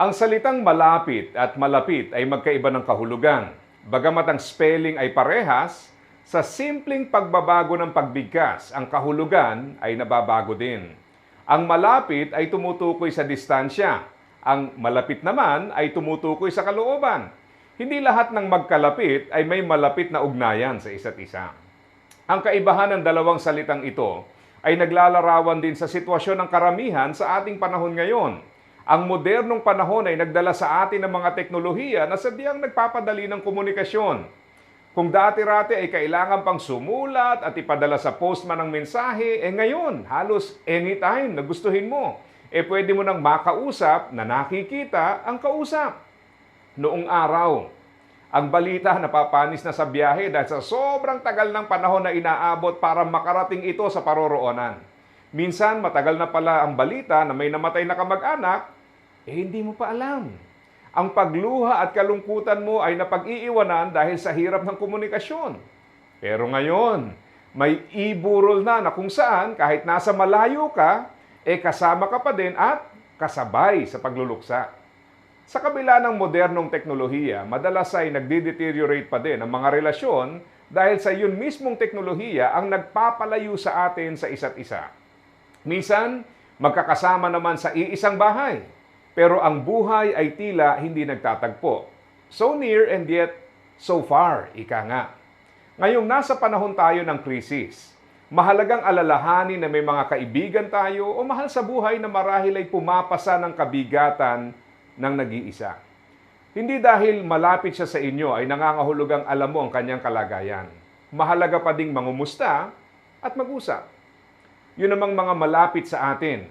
Ang salitang malapit at malapit ay magkaiba ng kahulugan. Bagamat ang spelling ay parehas, sa simpleng pagbabago ng pagbigkas, ang kahulugan ay nababago din. Ang malapit ay tumutukoy sa distansya. Ang malapit naman ay tumutukoy sa kalooban. Hindi lahat ng magkalapit ay may malapit na ugnayan sa isa't isa. Ang kaibahan ng dalawang salitang ito ay naglalarawan din sa sitwasyon ng karamihan sa ating panahon ngayon. Ang modernong panahon ay nagdala sa atin ng mga teknolohiya na sadyang nagpapadali ng komunikasyon. Kung dati-rati ay kailangan pang sumulat at ipadala sa postman ng mensahe, eh ngayon, halos anytime na gustuhin mo, eh pwede mo nang makausap na nakikita ang kausap. Noong araw, ang balita napapanis na sa biyahe dahil sa sobrang tagal ng panahon na inaabot para makarating ito sa paroroonan. Minsan, matagal na pala ang balita na may namatay na kamag-anak, eh hindi mo pa alam. Ang pagluha at kalungkutan mo ay napag-iiwanan dahil sa hirap ng komunikasyon. Pero ngayon, may e-burol na na kung saan kahit nasa malayo ka, eh kasama ka pa din at kasabay sa pagluluksa. Sa kabila ng modernong teknolohiya, madalas ay nagdi-deteriorate pa din ang mga relasyon dahil sa yun mismong teknolohiya ang nagpapalayo sa atin sa isa't isa. Minsan, magkakasama naman sa iisang bahay, pero ang buhay ay tila hindi nagtatagpo. So near and yet so far, ika nga. Ngayong nasa panahon tayo ng krisis, mahalagang alalahanin na may mga kaibigan tayo o mahal sa buhay na marahil ay pumapasa ng kabigatan ng nag-iisa. Hindi dahil malapit siya sa inyo ay nangangahulugang alam mo ang kanyang kalagayan. Mahalaga pa ding mangumusta at mag-usap. Yun namang mga malapit sa atin.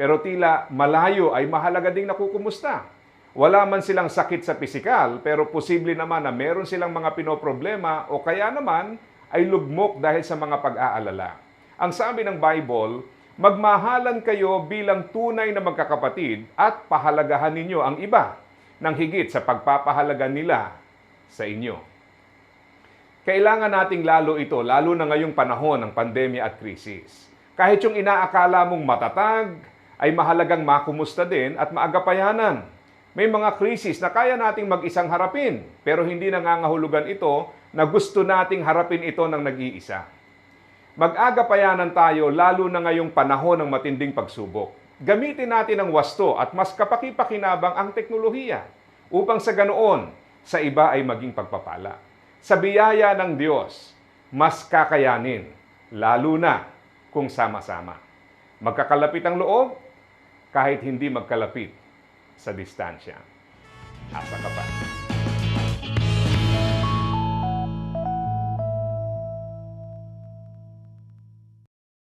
Pero tila malayo ay mahalaga ding nakukumusta. Wala man silang sakit sa pisikal, pero posible naman na meron silang mga pinoproblema o kaya naman ay lugmok dahil sa mga pag-aalala. Ang sabi ng Bible, magmahalan kayo bilang tunay na magkakapatid at pahalagahan ninyo ang iba ng higit sa pagpapahalaga nila sa inyo. Kailangan nating lalo ito, lalo na ngayong panahon ng pandemya at krisis. Kahit yung inaakala mong matatag, ay mahalagang makumusta din at maagapayanan. May mga krisis na kaya nating mag-isang harapin, pero hindi nangangahulugan ito na gusto nating harapin ito ng nag-iisa. Mag-agapayanan tayo lalo na ngayong panahon ng matinding pagsubok. Gamitin natin ang wasto at mas kapaki-pakinabang ang teknolohiya upang sa ganoon, sa iba ay maging pagpapala. Sa biyaya ng Diyos, mas kakayanin, lalo na kung sama-sama. Magkakalapit ang loob kahit hindi magkalapit sa distansya. Asa ka pa.